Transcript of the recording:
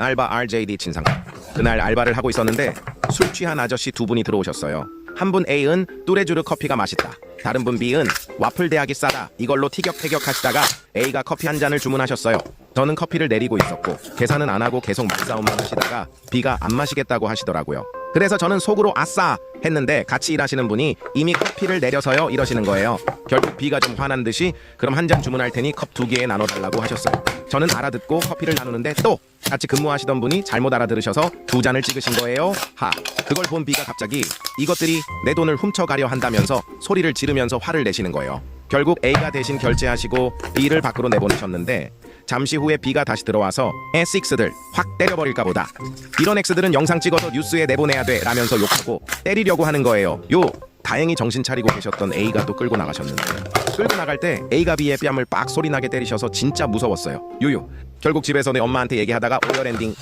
알바 RJD 친상. 그날 알바를 하고 있었는데 술 취한 아저씨 두 분이 들어오셨어요. 한 분 A은 뚜레쥬르 커피가 맛있다. 다른 분 B은 와플 대학이 싸다. 이걸로 티격태격 하시다가 A가 커피 한 잔을 주문하셨어요. 저는 커피를 내리고 있었고 계산은 안 하고 계속 말싸움만 하시다가 B가 안 마시겠다고 하시더라고요. 그래서 저는 속으로 아싸 했는데 같이 일하시는 분이 이미 커피를 내려서요 이러시는 거예요. 결국 B가 좀 화난 듯이 그럼 한 잔 주문할 테니 컵 두 개에 나눠 달라고 하셨어요. 저는 알아듣고 커피를 나누는데 또 같이 근무하시던 분이 잘못 알아들으셔서 두 잔을 찍으신 거예요. 하. 그걸 본 B가 갑자기 이것들이 내 돈을 훔쳐가려 한다면서 소리를 지르면서 화를 내시는 거예요. 결국 A가 대신 결제하시고 B를 밖으로 내보내셨는데 잠시 후에 B가 다시 들어와서 S6들 확 때려버릴까 보다. 이런 X들은 영상 찍어서 뉴스에 내보내야 돼 라면서 욕하고 때리려고 하는 거예요. 요 다행히 정신 차리고 계셨던 A가 또 끌고 나가셨는데 끌고 나갈 때 A가 B의 뺨을 빡 소리 나게 때리셔서 진짜 무서웠어요. 유유. 결국 집에서 내 엄마한테 얘기하다가 오열 엔딩